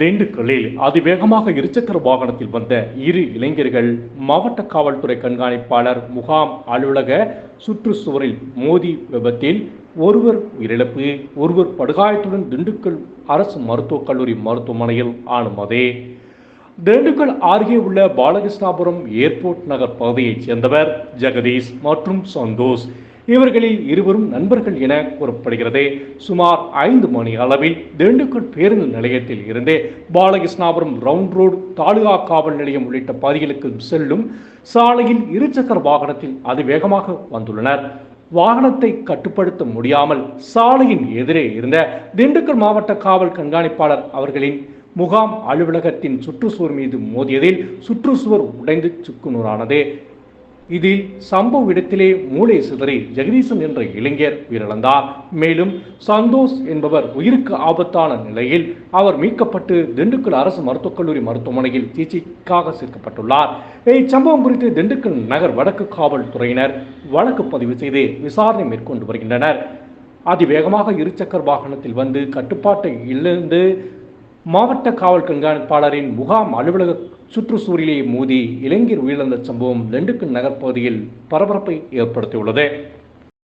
திண்டுக்கல்லில் அதிவேகமாக இருசக்கர வாகனத்தில் வந்த இரு இளைஞர்கள் மாவட்ட காவல்துறை கண்காணிப்பாளர் முகாம் அலுவலக சுற்றுச்சுவரில் மோதி விபத்தில் ஒருவர் உயிரிழப்பு ஒருவர் படுகாயத்துடன் திண்டுக்கல் அரசு மருத்துவக் கல்லூரி மருத்துவமனையில் அனுமதி திண்டுக்கல் அருகே உள்ள பாலகிருஷ்ணாபுரம் ஏர்போர்ட் நகர் பகுதியைச் சேர்ந்தவர் ஜெகதீஷ் மற்றும் சந்தோஷ். இவர்களில் இருவரும் நண்பர்கள் என கூறப்படுகிறது. சுமார் ஐந்து மணி அளவில் திண்டுக்கல் பேருந்து நிலையத்தில் இருந்து பாலகிருஷ்ணாபுரம் ரவுண்ட் ரோடு தாலுகா காவல் நிலையம் உள்ளிட்ட பகுதிகளுக்கு செல்லும் சாலையில் இருசக்கர வாகனத்தில் அதிவேகமாக வந்துள்ளனர். வாகனத்தை கட்டுப்படுத்த முடியாமல் சாலையின் எதிரே இருந்த திண்டுக்கல் மாவட்ட காவல் கண்காணிப்பாளர் அவர்களின் முகாம் அலுவலகத்தின் சுற்றுச்சுவர் மீது மோதியதில் சுற்றுச்சுவர் உடைந்து சுக்குநூறானது. இதில் சம்பவ இடத்திலே மூளை சிதறி ஜெகதீசன் என்ற இளைஞர் உயிரிழந்தார். மேலும் சந்தோஷ் என்பவர் உயிருக்கு ஆபத்தான நிலையில் அவர் மீட்கப்பட்டு திண்டுக்கல் அரசு மருத்துவக் கல்லூரி மருத்துவமனையில் சிகிச்சைக்காக சேர்க்கப்பட்டுள்ளார். இச்சம்பவம் குறித்து திண்டுக்கல் நகர் வடக்கு காவல்துறையினர் வழக்கு பதிவு செய்து விசாரணை மேற்கொண்டு வருகின்றனர். அதிவேகமாக இருசக்கர வாகனத்தில் வந்து கட்டுப்பாட்டை இழந்து மாவட்ட காவல் கண்காணிப்பாளரின் முகாம் அலுவலக சுற்றுச்சூழலை மோதி இளைஞர் உயிரிழந்த சம்பவம் திண்டுக்கல் நகர் பகுதியில் பரபரப்பை ஏற்படுத்தியுள்ளது.